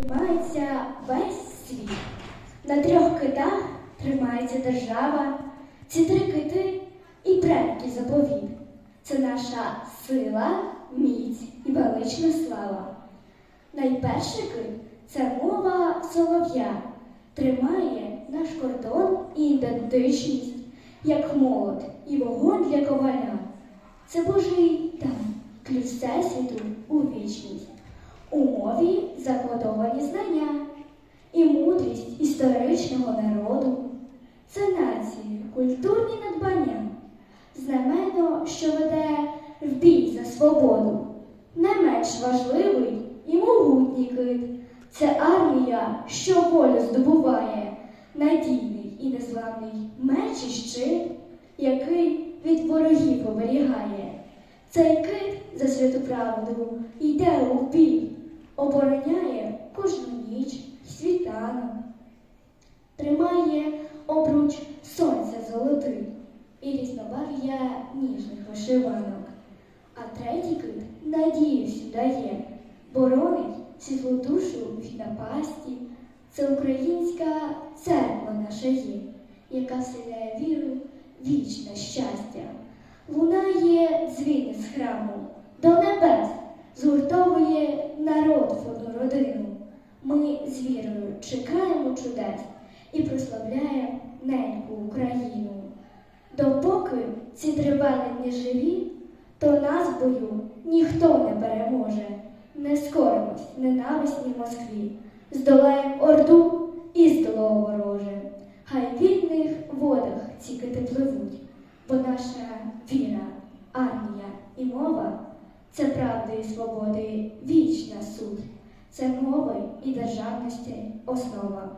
Тримається весь світ. На трьох китах тримається держава. Ці три кити і предки заповіт. Це наша сила, міць і велична слава. Найперший кит це мова солов'я, тримає наш кордон і ідентичність, як молот і вогонь для коваля. Це Божий дар, ключ всесвіту у вічність. У мові закодовані знання і мудрість історичного народу. Це нації, культурні надбання, знамено, що веде в бій за свободу. Не менш важливий і могутній кит. Це армія, що волю здобуває, надійний і незламний меч і щит, який від ворогів оберігає. Цей кит за святу правду йде у обороняє кожну ніч світанок, тримає обруч сонця золотий і різнобар'я ніжних вишиванок. А третій кит надію дає, боронить світлу душу від напасті. Це українська церква наша є, яка вселяє віру, вічне щастя. Лунає дзвін з храму до народ в одну родину. Ми з вірою чекаємо чудес і прославляємо неньку Україну. Допоки ці тривалені живі, то нас бою ніхто не переможе. Не скоримось ненависній Москві, здолаєм орду і здоло вороже. Хай в вільних водах ці кити пливуть, бо наша віра, армія і мова це правди і свободи вічна суть, це мови і державності основа.